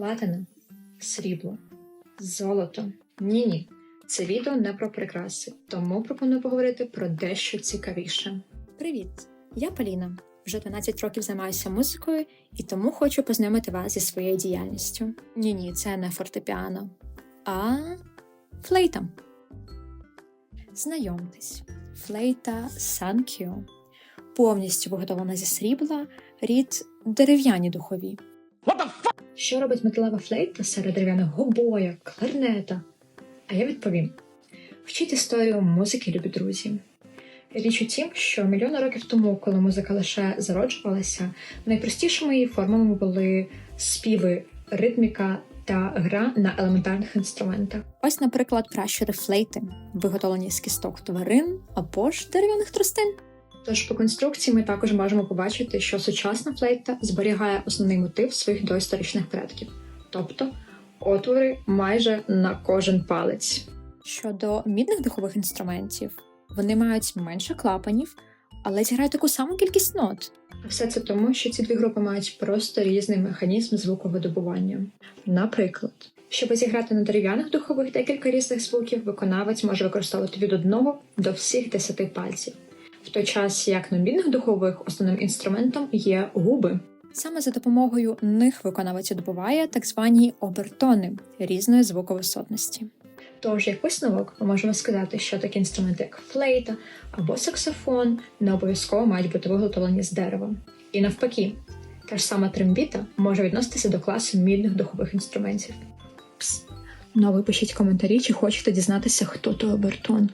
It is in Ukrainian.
Платина, срібло, золото. Ні, ні. Це відео не про прикраси, тому пропоную поговорити про дещо цікавіше. Привіт! Я Поліна. Вже 12 років займаюся музикою і тому хочу познайомити вас зі своєю діяльністю. Ні, ні, це не фортепіано, а флейта. Знайомтесь, флейта Санкіо повністю виготовлена зі срібла, рід дерев'яні духові. Що робить металева флейта серед дерев'яного гобоя, кларнета? А я відповім: вчіть історію музики, любі друзі. Річ у тім, що мільйони років тому, коли музика лише зароджувалася, найпростішими її формами були співи, ритміка та гра на елементарних інструментах. Ось, наприклад, пращури флейти, виготовлені з кісток тварин або ж дерев'яних тростин. Тож по конструкції ми також можемо побачити, що сучасна флейта зберігає основний мотив своїх доісторичних предків, тобто отвори майже на кожен палець. Щодо мідних духових інструментів, вони мають менше клапанів, але зіграють таку саму кількість нот. Все це тому, що ці дві групи мають просто різний механізм звуковидобування. Наприклад, щоб зіграти на дерев'яних духових декілька різних звуків, виконавець може використовувати від одного до всіх десяти пальців, в той час як на мідних духових основним інструментом є губи. Саме за допомогою них виконавець добуває так звані обертони різної звуковисотності. Тож, як висновок, ми можемо сказати, що такі інструменти, як флейта або саксофон, не обов'язково мають бути виготовлені з дерева. І навпаки, та ж сама трембіта може відноситися до класу мідних духових інструментів. Пс. Ну а ви пишіть коментарі, чи хочете дізнатися, хто той обертон.